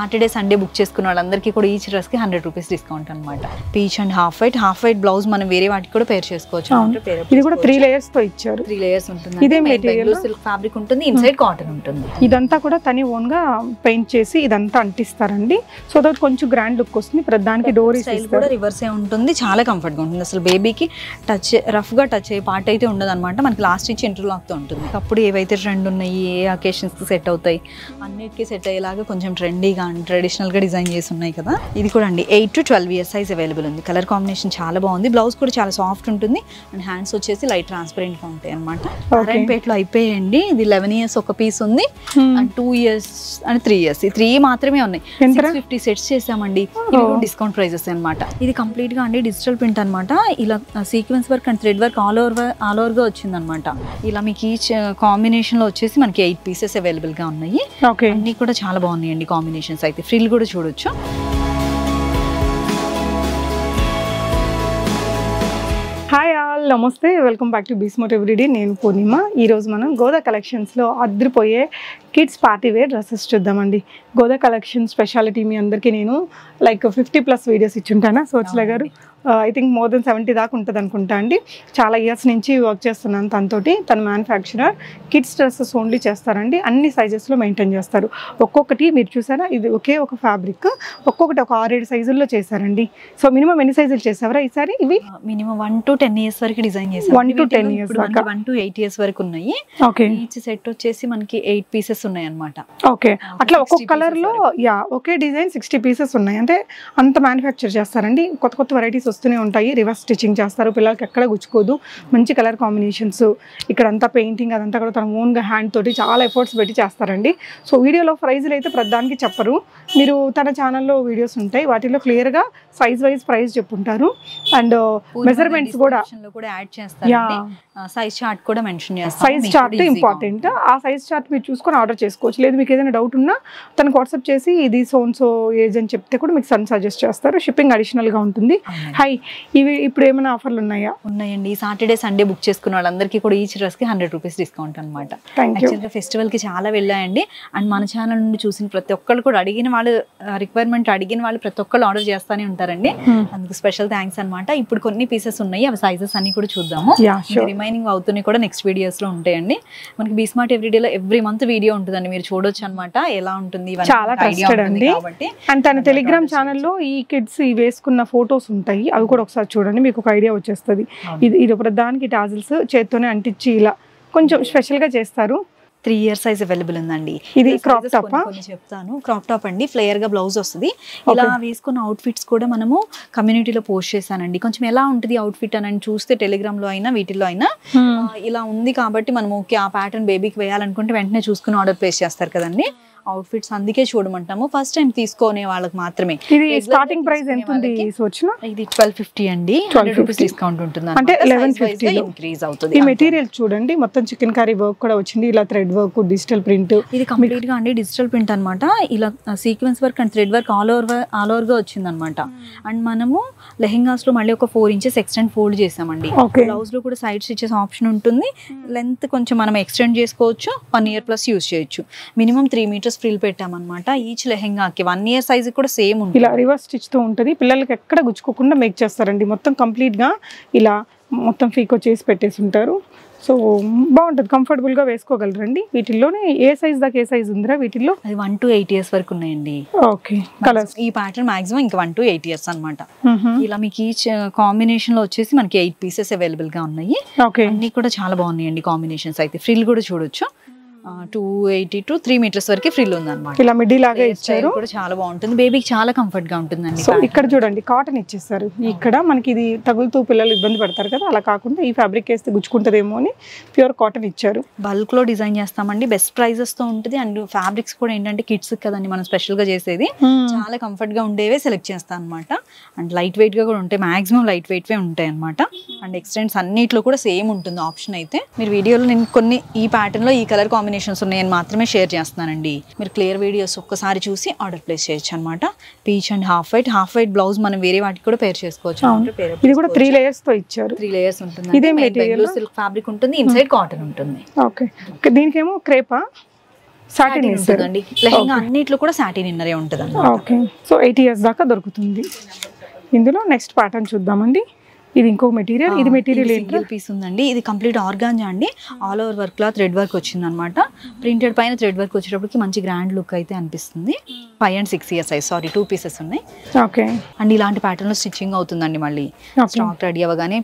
Saturday Sunday book చేసుకున్న వాళ్ళందరికీ కూడా ఈచ్ డ్రెస్కి హండ్రెడ్ రూపీస్ డిస్కౌంట్ అనమాట peach and half white half white blouse మనం వేరే వాటికి కూడా పేర్ చేసుకోవచ్చు. ఇది కూడా త్రీ లేయర్స్తో ఇచ్చారు. త్రీ లేయర్స్ ఉంటుంది ఇదే material? సిల్క్ ఫ్యాబ్రిక్ ఉంటుంది ఇన్సైడ్ కాటన్ ఉంటుంది. ఇదంతా కూడా తని ఓన్గా పెయింట్ చేసి ఇదంతా అంటిస్తారండి. సో దట్ కొంచెం గ్రాండ్ లుక్ వస్తుంది. ప్రధానికి డోరీస్ స్టైల్ కూడా రివర్స్ ఏ ఉంటుంది. చాలా కంఫర్ట్గా ఉంటుంది. అసలు బేబీకి టచ్ రఫ్గా టచ్ అయ్యే పార్ట్ అయితే ఉండదు అనమాట మనకి లాస్ట్ ఇచ్చి ఇంటర్లాక్తో ఉంటుంది. అప్పుడు ఏవైతే ట్రెండ్ ఉన్నాయి ఏ అకేషన్స్కి సెట్ అవుతాయి అన్నిటికీ సెట్ అయ్యేలాగా కొంచెం ట్రెండీగా ట్రెడిషనల్గా డిజైన్ చేసి ఉన్నాయి కదా. ఇది కూడా అండి eight to twelve years size available ఉంది. కలర్ కాంబినేషన్ చాలా బాగుంది. బ్లౌజ్ కూడా చాలా సాఫ్ట్ ఉంటుంది. అండ్ హ్యాండ్స్ వచ్చేసి లైట్ ట్రాన్స్పరెంట్గా ఉంటాయి అనమాట పేట్లో అయిపోయాయండి ఇది లెవెన్ ఇయర్స్ ఒక పీస్ ఉంది. And two years and three years ఈ త్రీ మాత్రమే ఉన్నాయి? ఫిఫ్టీ సెట్స్ చేసామండి. డిస్కౌంట్ ప్రైజెస్ అన్నమాట. ఇది కంప్లీట్గా అండి డిజిటల్ ప్రింట్ అన్నమాట. ఇలా sequence work and thread work all over all ఓవర్గా వచ్చింది అనమాట ఇలా మీకు ఈచ్ కాంబినేషన్లో వచ్చేసి మనకి ఎయిట్ పీసెస్ అవైలబుల్గా ఉన్నాయి. అన్ని కూడా చాలా బాగున్నాయండి కాంబినేషన్స్ అయితే ఫ్రిల్ కూడా చూడొచ్చు. Hi all namaste. Welcome back to బీస్మోట్ everyday నేను పూర్ణిమ. ఈరోజు మనం గోదా కలెక్షన్స్లో అద్దరిపోయే కిడ్స్ పార్టీ వేర్ డ్రెస్సెస్ చూద్దామండి. గోదా కలెక్షన్ స్పెషాలిటీ మీ అందరికీ నేను లైక్ ఫిఫ్టీ ప్లస్ వీడియోస్ ఇచ్చుంటానా? సోచల గారు I think more than seventy దాకా ఉంటుంది అనుకుంటా అండి. చాలా ఇయర్స్ నుంచి వర్క్ చేస్తున్నాను తనతోటి. తన మ్యానుఫ్యాక్చరర్ కిడ్స్ డ్రెస్సెస్ ఓన్లీ చేస్తారండి. అన్ని సైజెస్లో మెయింటైన్ చేస్తారు. ఒక్కొక్కటి మీరు చూసారా? ఇది ఒకే ఒక ఫ్యాబ్రిక్ ఒక్కొక్కటి ఒక ఆరేడు సైజుల్లో చేశారండి. సో మినిమం ఎన్ని సైజులు చేసావరా ఈసారి? ఇవి? Minimum one to ten years వరకు డిజైన్ చేసాం One to 10 years దాకా. వన్ టు ఎయిట్ ఇయర్స్ వరకు ఉన్నాయి. ఓకే ఈచ్ సెట్ వచ్చేసి మనకి ఎయిట్ పీసెస్ ఉన్నాయి అనమాట ఓకే అట్లా 60 ఒక్కొక్క కలర్లో యా ఒకే డిజైన్ సిక్స్టీ పీసెస్ ఉన్నాయి. అంటే అంత మ్యానుఫ్యాక్చర్ చేస్తారండి. కొత్త కొత్త వెరైటీస్ వస్తూనే ఉంటాయి. రివర్స్ స్టిచ్చింగ్ చేస్తారు. పిల్లలకి ఎక్కడ గుచ్చుకోదు. మంచి కలర్ కాంబినేషన్స్ ఇక్కడ అంతా పెయింటింగ్ అదంతా కూడా తన ఓన్గా హ్యాండ్ తోటి చాలా ఎఫర్ట్స్ పెట్టి చేస్తారండి. సో వీడియోలో ప్రైజ్లు అయితే ప్రధానికి చెప్పరు. మీరు తన ఛానల్లో వీడియోస్ ఉంటాయి. వాటిలో క్లియర్గా సైజ్ వైజ్ ప్రైస్ చెప్పుంటారు. అండ్ మెజర్మెంట్స్ కూడా యాడ్ చేస్తారండి. యా సైజ్ చార్ట్ కూడా మెన్షన్ చేస్తాం. సైజ్ చార్ట్ ఇంపార్టెంట్ ఆ సైజ్ చార్ట్ మీరు చూసుకొని ఆర్డర్ చేసుకోవచ్చు. లేదు మీకు ఏదైనా డౌట్ ఉన్నా తనకు వాట్సాప్ చేసి ఇది సోన్ సో ఏజ్ అని చెప్తే కూడా మీకు సన్ సజెస్ట్ చేస్తారు. షిప్పింగ్ అడిషనల్గా ఉంటుంది. హై ఇవి ఇప్పుడు ఏమైనా ఆఫర్లు ఉన్నాయా? ఉన్నాయండి. సాటర్డే సండే బుక్ చేసుకున్న వాళ్ళందరికీ కూడా ఈచ్ డ్రెస్కి హండ్రెడ్ రూపీస్ డిస్కౌంట్ అనమాట యాక్చువల్గా ఫెస్టివల్కి చాలా వెళ్ళాయండి. అండ్ మన ఛానల్ నుండి చూసిన ప్రతి ఒక్కళ్ళు కూడా అడిగిన వాళ్ళు రిక్వైర్మెంట్ అడిగిన వాళ్ళు ప్రతి ఒక్కళ్ళు ఆర్డర్ చేస్తానే ఉంటారండి. అందుకు స్పెషల్ థ్యాంక్స్ అన్నమాట. ఇప్పుడు కొన్ని పీసెస్ ఉన్నాయి. అవి సైజెస్ అన్ని కూడా చూద్దాము. రిమైనింగ్ అవుతున్నాయి కూడా నెక్స్ట్ వీడియోస్లో ఉంటాయండి. మనకి బీస్మార్ట్ ఎవ్రీడేలో ఎవ్రీ మంత్ వీడియో ఉంటుందండి. మీరు చూడొచ్చు అనమాట ఎలా ఉంటుంది చాలా ఉంటుంది అండి. కాబట్టి. అండ్ తన టెలిగ్రామ్ ఛానల్లో ఈ కిడ్స్ వేసుకున్న ఫొటోస్ ఉంటాయి. అవి కూడా ఒకసారి చూడండి మీకు ఒక ఐడియా వచ్చేస్తుంది. ఇది ఇది ప్రధానికి టాజిల్స్ చేత్తోనే అంటించి ఇలా కొంచెం స్పెషల్గా చేస్తారు. త్రీ ఇయర్స్ సైజ్ అవైలబుల్ ఉందండి. ఇది ఆ? కొన్ని చెప్తాను. క్రాప్ టాప్ అండి ఫ్లేయర్గా బ్లౌజ్ వస్తుంది. ఇలా వేసుకున్న అవుట్ఫిట్స్ కూడా మనము కమ్యూనిటీలో పోస్ట్ చేశానండి. కొంచెం ఎలా ఉంటుంది అవుట్ఫిట్ అని చూస్తే టెలిగ్రామ్లో అయినా వీటిల్లో అయినా ఆ, ఇలా ఉంది కాబట్టి మనం ఓకే ఆ ప్యాటర్న్ బేబీకి వేయాలనుకుంటే వెంటనే చూసుకుని ఆర్డర్ ప్లేస్ చేస్తారు కదండి. అవుట్ఫిట్స్ అందుకే చూడమంటాము. ఫస్ట్ టైం తీసుకునే వాళ్ళకి మాత్రమే. ఇది స్టార్టింగ్ ప్రైస్ ఎంత ఉంది ఇది ట్వెల్వ్ ఫిఫ్టీ అండి. Hundred rupees 1250. డిస్కౌంట్ ఉంటుంది అంటే 1150 లో. ఇంక్రీజ్ ఈ అవుతుంది మెటీరియల్ చూడండి. మొత్తం చికెన్ కర్రీ వర్క్ కూడా వచ్చింది. ఇలా థ్రెడ్ వర్క్ డిజిటల్ ప్రింట్ ఇది కంప్లీట్గా అండి. డిజిటల్ ప్రింట్ అన్నమాట. ఇలా sequence work and thread work all over all ఓవర్గా వచ్చింది అనమాట అండ్ మనము లెహెంగాస్లో మళ్ళీ ఒక ఫోర్ ఇంచెస్ ఎక్స్టెండ్ ఫోల్డ్ చేసామండి. బ్లౌజ్లో కూడా సైడ్ స్టిచెస్ ఆప్షన్ ఉంటుంది. లెంత్ కొంచెం మనం ఎక్స్టెండ్ చేసుకోవచ్చు. వన్ ఇయర్ ప్లస్ యూస్ చేయొచ్చు. మినిమం త్రీ మీటర్స్ ఫ్రిల్ పెట్టామన్నమాట. ఈచ్ లెహెంగాకి వన్ ఇయర్ సైజ్ కూడా సేమ్ ఉంటుంది. ఇలా రివర్స్ స్టిచ్తో ఉంటుంది. పిల్లలకి ఎక్కడ గుచ్చుకోకుండా మేక్ చేస్తారండి. మొత్తం కంప్లీట్గా ఇలా మొత్తం ఫీకో చేసి పెట్టేసి ఉంటారు. సో బాగుంటుంది. కంఫర్టబుల్గా వేసుకోగలరండి. వీటిల్లోనే ఏ సైజ్ దాకా ఏ సైజ్ ఉందిరా వీటిల్లో? అది వన్ టు ఎయిట్ ఇయర్స్ వరకు ఉన్నాయండి. ఓకే కలర్స్ ఈ ప్యాటర్న్ మాక్సిమం ఇంకా వన్ టు ఎయిట్ ఇయర్స్ అన్నమాట. ఇలా మీకు ఈచ్ కాంబినేషన్లో వచ్చేసి మనకి ఎయిట్ పీసెస్ అవైలబుల్గా ఉన్నాయి. ఓకే అన్ని కూడా చాలా బాగున్నాయండి కాంబినేషన్స్ అయితే ఫ్రిల్ కూడా చూడొచ్చు. Two eighty to three metres వరకు ఫ్రిల్ ఉందన్నమాట. ఇలా మిడ్డీ లాగా ఇచ్చారు. కూడా చాలా బాగుంటుంది. బేబీకి చాలా కంఫర్ట్గా ఉంటుందండి సో ఇక్కడ చూడండి కాటన్ ఇచ్చేస్తారు ఇక్కడ మనకి ఇది తగులుతూ పిల్లలు ఇబ్బంది పడతారు కదా అలా కాకుండా ఈ ఫ్యాబ్రిక్ వేస్తే గుచ్చుకుంటదేమో అని ప్యూర్ కాటన్ ఇచ్చారు. బల్క్లో డిజైన్ చేస్తామండి. బెస్ట్ ప్రైజెస్తో ఉంటుంది. అండ్ ఫ్యాబ్రిక్స్ కూడా ఏంటంటే కిడ్స్ కదండి మనం స్పెషల్గా చేసేది. చాలా కంఫర్ట్గా ఉండేవే సెలెక్ట్ చేస్తాం అనమాట అండ్ లైట్ వెయిట్గా కూడా ఉంటాయి మాక్సిమం లైట్ వెయిట్ వే ఉంటాయి అనమాట అండ్ ఎక్స్టెండ్స్ అన్నిట్లో కూడా సేమ్ ఉంటుంది ఆప్షన్ అయితే. మీరు వీడియోలో నేను కొన్ని ఈ ప్యాటర్న్లో ఈ కలర్ కాంబినేషన్స్ ఉన్నాయని మాత్రమే షేర్ చేస్తున్నానండి. మీరు క్లియర్ వీడియోస్ ఒక్కసారి చూసి ఆర్డర్ ప్లేస్ చేయొచ్చు అనమాట peach and half white. Half white blouse మనం వేరే వాటికి కూడా పేర్ చేసుకోవచ్చు. ఇది కూడా త్రీ లేయర్స్తో ఇచ్చారు. త్రీ లేయర్స్ ఉంటుంది ఇదే material? సిల్క్ ఫ్యాబ్రిక్ ఉంటుంది. ఇన్సైడ్ కాటన్ ఉంటుంది. ఓకే దీనికేమో క్రేపా? సాటిన్ ఉంటుందండి. లెహంగా అన్నిట్లో కూడా సాటిన్ ఇన్నరే ఉంటుంది ఓకే సో ఎయిట్ ఇయర్స్ దాకా దొరుకుతుంది. ఇందులో నెక్స్ట్ ప్యాటర్న్ చూద్దామండి. ఇది ఇంకో మెటీరియల్ ఇది మెటీరియల్ సింగిల్ పీస్ ఉందండి. ఇది కంప్లీట్ ఆర్గాంజా అండి. ఆల్ ఓవర్ వర్క్ లా థ్రెడ్ వర్క్ వచ్చింది అనమాట ప్రింటెడ్ పైన థ్రెడ్ వర్క్ వచ్చేటప్పటికి మంచి గ్రాండ్ లుక్ అయితే అనిపిస్తుంది. Five and six years size sorry two pieces ఉన్నాయి. ఓకే అండ్ ఇలాంటి ప్యాటర్న్లో స్టిచ్చింగ్ అవుతుందండి మళ్ళీ. స్టాక్ రెడీ అవ్వగానే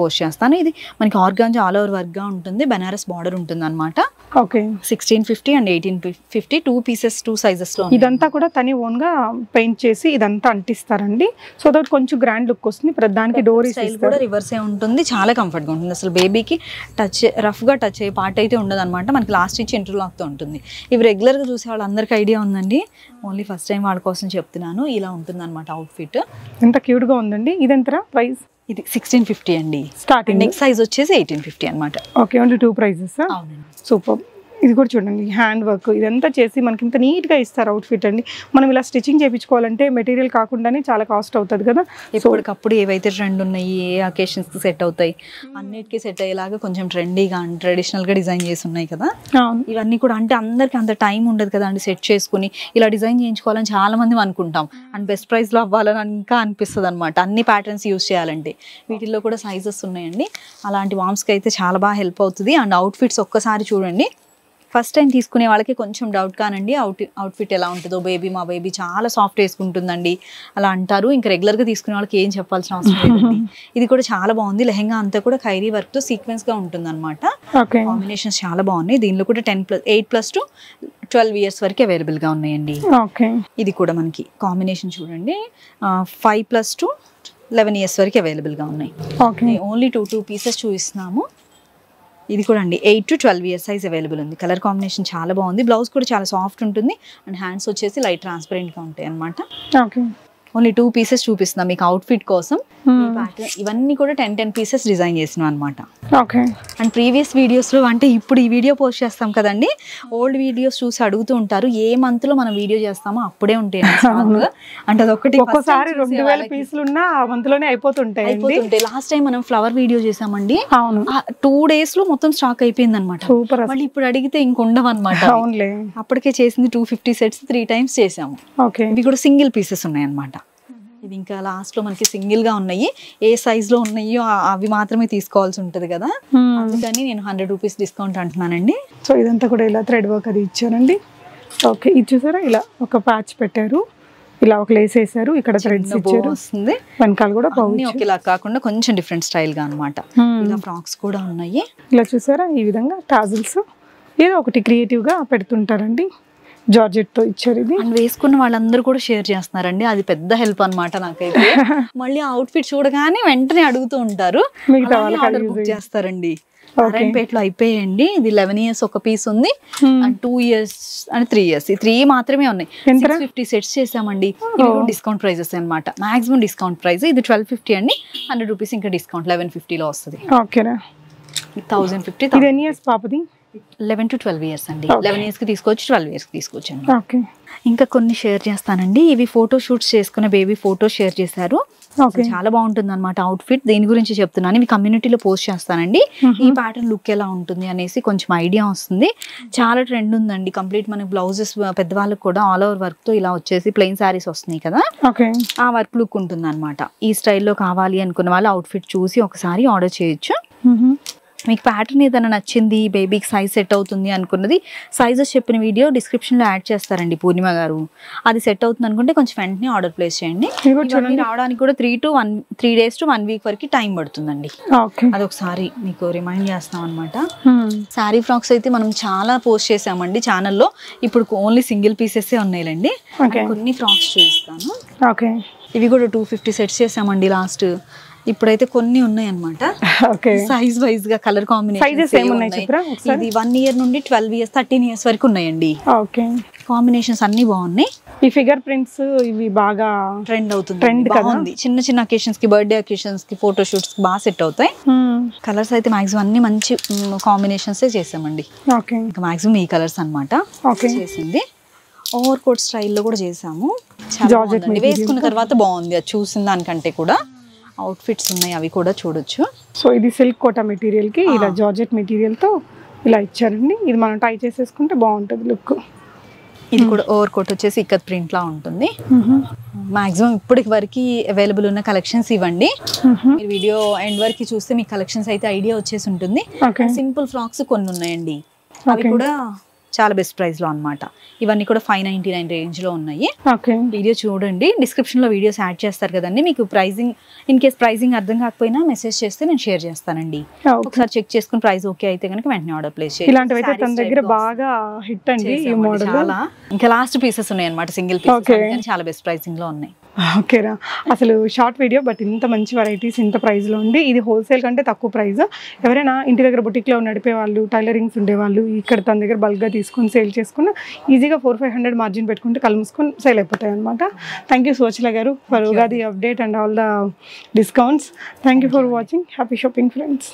పోస్ట్ చేస్తాను. ఇది మనకి ఆర్గాంజా ఆల్ ఓవర్ వర్క్గా ఉంటుంది. బెనారస్ బార్డర్ ఉంటుంది అనమాట okay sixteen fifty and eighteen fifty two pieces two సైజెస్లో ఇదంతా కూడా తని ఓన్గా పెయింట్ చేసి ఇదంతా అంటిస్తారండి. సో దట్ కొంచెం గ్రాండ్ లుక్ వస్తుంది. ప్రతిదానికి డోరీస్ స్టైల్ కూడా రివర్స్ ఉంటుంది. చాలా కంఫర్ట్గా ఉంటుంది. అసలు బేబీకి టచ్ రఫ్గా టచ్ అయ్యే పార్ట్ అయితే ఉండదు అనమాట మనకి లాస్ట్ ఇచ్చి ఇంటర్లాక్తో ఉంటుంది. ఇవి రెగ్యులర్గా చూసే వాళ్ళందరికీ ఐడియా ఉందండి. ఓన్లీ ఫస్ట్ టైం వాళ్ళ కోసం చెప్తున్నాను. ఇలా ఉంటుంది అనమాట అవుట్ ఫిట్ ఎంత క్యూట్గా ఉందండి. ఇది ఎంతరా ప్రైస్ ఇది సిక్స్టీన్ ఫిఫ్టీ అండి. స్టార్టింగ్ నెక్స్ట్ సైజ్ వచ్చేసి ఎయిటీన్ ఫిఫ్టీ అనమాట ఓకే ఓన్లీ టూ ప్రైజెస్ అవునండి. సూపర్ ఇది కూడా చూడండి హ్యాండ్ వర్క్ ఇదంతా చేసి మనకి ఇంత నీట్గా ఇస్తారు అవుట్ఫిట్ అండి. మనం ఇలా స్టిచ్చింగ్ చేయించుకోవాలంటే మెటీరియల్ కాకుండానే చాలా కాస్ట్ అవుతుంది కదా. ఎప్పటికప్పుడు ఏవైతే ట్రెండ్ ఉన్నాయి ఏ అకేషన్స్ సెట్ అవుతాయి అన్నిటికీ సెట్ అయ్యేలాగా కొంచెం ట్రెండీగా ట్రెడిషనల్గా డిజైన్ చేసి ఉన్నాయి కదా. ఇవన్నీ కూడా అంటే అందరికి అంత టైం ఉండదు కదా అండి సెట్ చేసుకుని. ఇలా డిజైన్ చేయించుకోవాలని చాలా మంది అనుకుంటాం. అండ్ బెస్ట్ ప్రైస్లో అవ్వాలని ఇంకా అనిపిస్తుంది అనమాట అన్ని ప్యాటర్న్స్ యూస్ చేయాలంటే. వీటిల్లో కూడా సైజెస్ ఉన్నాయండి. అలాంటి వామ్స్కి అయితే చాలా బాగా హెల్ప్ అవుతుంది. అండ్ అవుట్ఫిట్స్ ఒక్కసారి చూడండి. ఫస్ట్ టైం తీసుకునే వాళ్ళకి కొంచెం డౌట్ కానండి. అవుట్ అవుట్ఫిట్ ఎలా ఉంటుందో బేబీ మా బేబీ చాలా సాఫ్ట్ వేసుకుంటుందండి. అలా అంటారు. ఇంకా రెగ్యులర్గా తీసుకునే వాళ్ళకి ఏం చెప్పాల్సిన అవసరం లేదండి. ఇది కూడా చాలా బాగుంది. లెహంగా అంతా కూడా ఖైరీ వర్క్తో సీక్వెన్స్గా ఉంటుంది అనమాట కాంబినేషన్స్ చాలా బాగున్నాయి. దీనిలో కూడా ten plus eight plus to twelve years వరకు అవైలబుల్గా ఉన్నాయండి. ఇది కూడా మనకి కాంబినేషన్ చూడండి. Five plus to eleven years వరకు అవైలబుల్గా ఉన్నాయి. Okay. Only two two pieces చూపిస్తున్నాము. ఇది కూడా అండి. Eight to twelve years size available ఉంది. కలర్ కాంబినేషన్ చాలా బాగుంది. బ్లౌజ్ కూడా చాలా సాఫ్ట్ ఉంటుంది. అండ్ హ్యాండ్స్ వచ్చేసి లైట్ ట్రాన్స్పరెంట్గా ఉంటాయి అనమాట ఓకే ఓన్లీ టూ పీసెస్ చూపిస్తున్నాం మీకు అవుట్ఫిట్ కోసం. Pattern- ఇవన్నీ కూడా టెన్ టెన్ పీసెస్ డిజైన్ చేసినాం అనమాట ఓకే అండ్ ప్రీవియస్ వీడియోస్లో అంటే ఇప్పుడు ఈ వీడియో పోస్ట్ చేస్తాం కదండి. ఓల్డ్ వీడియోస్ చూసి అడుగుతూ ఉంటారు ఏ మంత్లో మనం వీడియో చేస్తామో అప్పుడే ఉంటాయి stock. అంటే అదొకటి ఒక్కోసారి రెండు వేల పీసులు ఉన్నా ఆ మంత్లోనే అయిపోతుంటాయండి. అయిపోతుంటాయి. లాస్ట్ టైం మనం ఫ్లవర్ వీడియో చేసామండి. అవును. టూ డేస్లో మొత్తం స్టాక్ అయిపోయింది అనమాట సూపర్ మళ్ళీ ఇప్పుడు అడిగితే ఇంకొండవు అనమాట అవునులే. అప్పటికే చేసింది two fifty sets three times చేసాము. ఓకే ఇవి కూడా సింగిల్ పీసెస్ ఉన్నాయి అనమాట ఇది ఇంకా లాస్ట్లో మనకి సింగిల్గా ఉన్నాయి. ఏ సైజ్లో ఉన్నాయో అవి మాత్రమే తీసుకోవాల్సి ఉంటది కదా. అందుకని నేను హండ్రెడ్ రూపీస్ డిస్కౌంట్ అంటున్నానండి. సో ఇదంతా కూడా ఇలా థ్రెడ్ వర్క్ అది ఇచ్చారండి ఓకే ఇది చూసారా? ఇలా ఒక ప్యాచ్ పెట్టారు. ఇలా ఒక లేస్ వేసారు. ఇక్కడ థ్రెడ్స్ ఇచ్చారు. వస్తుంది. వెనకాల కూడా పౌచ్ ఒకేలా కాకుండా కొంచెం డిఫరెంట్ స్టైల్గా అనమాట ఇలా ఫ్రాక్స్ కూడా ఉన్నాయి. ఇలా చూసారా? ఈ విధంగా టాజిల్స్ ఏదో ఒకటి creative గా పెడుతుంటారండి. జార్జెట్తో ఇచ్చారు ఇది. అండ్ వేసుకున్న వాళ్ళందరూ కూడా షేర్ చేస్తున్నారండి. అది పెద్ద హెల్ప్ అన్నమాట నాకైతే. మళ్ళీ అవుట్ ఫిట్ చూడగానే వెంటనే అడుగుతూ ఉంటారు. book use చేస్తారండి. నారాయణపేటలో అయిపోయాయండి ఇది లెవెన్ ఇయర్స్ ఒక పీస్ ఉంది. Hmm. And two years and three years ఈ త్రీ మాత్రమే ఉన్నాయి? ఫిఫ్టీ సెట్స్ చేసామండి. డిస్కౌంట్ ప్రైజెస్ అన్నమాట. మాక్సిమం డిస్కౌంట్ ప్రైస్ ఇది ట్వెల్వ్ ఫిఫ్టీ అండి. హండ్రెడ్ రూపీస్ ఇంకా డిస్కౌంట్ లెవెన్ ఫిఫ్టీలో వస్తుంది. ఓకేనా? థౌసండ్ ఫిఫ్టీ ఎన్ని ఇయర్స్ పాపది? లెవెన్ టు ట్వెల్వ్ ఇయర్స్ అండి. లెవెన్ ఇయర్స్కి తీసుకోవచ్చు ట్వెల్వ్ ఇయర్స్కి తీసుకోవచ్చు అండి ఓకే ఇంకా కొన్ని షేర్ చేస్తానండి. ఇవి ఫోటో షూట్స్ చేసుకున్న బేబీ ఫోటో షేర్ చేశారు. చాలా బాగుంటుంది అనమాట అవుట్ఫిట్ దీని గురించి చెప్తున్నాను? ఇవి కమ్యూనిటీలో పోస్ట్ చేస్తానండి. ఈ ప్యాటర్న్ లుక్ ఎలా ఉంటుంది అనేసి కొంచెం ఐడియా వస్తుంది. చాలా ట్రెండ్ ఉందండి. కంప్లీట్ మనకి బ్లౌజెస్ పెద్దవాళ్ళకి కూడా ఆల్ ఓవర్ వర్క్తో ఇలా వచ్చేసి ప్లెయిన్ శారీస్ వస్తున్నాయి కదా. ఆ వర్క్ లుక్ ఉంటుంది అనమాట ఈ స్టైల్లో కావాలి అనుకున్న వాళ్ళు అవుట్ఫిట్ చూసి ఒకసారి ఆర్డర్ చేయొచ్చు. మీకు ప్యాటర్న్ ఏదైనా నచ్చింది బేబీకి సైజ్ సెట్ అవుతుంది అనుకున్నది సైజెస్ చెప్పిన వీడియో డిస్క్రిప్షన్లో యాడ్ చేస్తారండి పూర్ణిమ గారు. అది సెట్ అవుతుంది అనుకుంటే కొంచెం వెంటనే ఆర్డర్ ప్లేస్ చేయండి. రావడానికి కూడా three to one three days to one week వరకు టైం పడుతుందండి. అదొకసారి మీకు రిమైండ్ చేస్తాం అనమాట శారీ ఫ్రాక్స్ అయితే మనం చాలా పోస్ట్ చేసామండి ఛానల్లో ఇప్పుడు ఓన్లీ సింగిల్ పీసెస్ ఉన్నాయిలేండి. కొన్ని ఫ్రాక్స్ చూపిస్తాను. ఓకే. ఇవి కూడా టూ ఫిఫ్టీ సెట్స్ చేసామండి లాస్ట్ ఇప్పుడైతే కొన్ని ఉన్నాయి అనమాట ఓకే. సైజ్ వైజ్గా కలర్ కాంబినేషన్? ఇది వన్ ఇయర్ నుండి ట్వెల్వ్ ఇయర్స్ థర్టీన్ ఇయర్స్ వరకు ఉన్నాయండి. ఓకే. కాంబినేషన్స్ అన్ని బాగున్నాయి. ఈ ఫిగర్ ప్రింట్స్ ఇవి బాగా ట్రెండ్ అవుతుంది. కదా? బాగుంది. చిన్న చిన్న అకేషన్స్కి బర్త్డే అకేషన్స్కి ఫోటో షూట్స్కి బాగా సెట్ అవుతాయి. కలర్స్ అయితే మాక్సిమం అన్ని మంచి కాంబినేషన్స్ చేసామండి. ఓకే. ఇంకా మాక్సిమం ఈ కలర్స్ అన్నమాట. ఓకే. చేసింది. ఓవర్ కోట్ స్టైల్లో కూడా చేసాము. వేసుకున్న తర్వాత బాగుంది. అది చూసిన దానికంటే కూడా. అవుట్ఫిట్స్ ఉన్నాయి అవి కూడా చూడొచ్చు. సో ఇది సిల్క్ కోటా మెటీరియల్కి ఇలా జార్జెట్ మెటీరియల్తో ఇలా ఇచ్చారండి. ఇది మనం టై చేసేసుకుంటే బాగుంటుంది లుక్ ఇది కూడా ఓవర్ కోట్ వచ్చేసి ఇక్కత్ ప్రింట్ లా ఉంటుంది. మాక్సిమం ఇప్పటికి వరకు అవైలబుల్ ఉన్న కలెక్షన్స్ ఇవ్వండి. మీరు వీడియో ఎండ్ వరకు చూస్తే మీకు కలెక్షన్స్ అయితే ఐడియా వచ్చేసి ఉంటుంది. సింపుల్ ఫ్రాక్స్ కొన్ని ఉన్నాయండి. అవి. కూడా చాలా బెస్ట్ ప్రైస్లో అన్నమాట. ఇవన్నీ కూడా ఫైవ్ నైన్టీ నైన్ రేంజ్లో ఉన్నాయి. వీడియో చూడండి. డిస్క్రిప్షన్లో వీడియోస్ యాడ్ చేస్తారు కదండి. మీకు ప్రైజింగ్ ఇన్ కేస్ ప్రైజింగ్ అర్థం కాకపోయినా మెసేజ్ చేస్తే నేను షేర్ చేస్తానండి. ఒకసారి చెక్ చేసుకుని ప్రైస్ ఓకే అయితే కనుక వెంటనే ఆర్డర్ ప్లేస్ చేయండి. ఇలాంటివి అయితే తన దగ్గర బాగా హిట్ అండి చాలా. ఇంకా లాస్ట్ పీసెస్ ఉన్నాయి అనమాట సింగిల్. పీసెస్ చాలా బెస్ట్ ప్రైసింగ్లో ఉన్నాయి. ఓకేరా అసలు షార్ట్ వీడియో బట్ ఇంత మంచి వెరైటీస్ ఇంత ప్రైస్లో ఉంది. ఇది హోల్సేల్ కంటే తక్కువ ప్రైస్ ఎవరైనా ఇంటి దగ్గర బుటిక్లో నడిపే వాళ్ళు టైలరింగ్స్ ఉండేవాళ్ళు ఇక్కడ తన దగ్గర బల్క్గా తీసుకొని సేల్ చేసుకుని ఈజీగా ఫోర్ ఫైవ్ హండ్రెడ్ మార్జిన్ పెట్టుకుంటే కళ్ళు మూసుకొని సేల్ అయిపోతాయి అనమాట థ్యాంక్ యూ సువచల గారు for Ugadi update and all the discounts thank you for watching happy shopping friends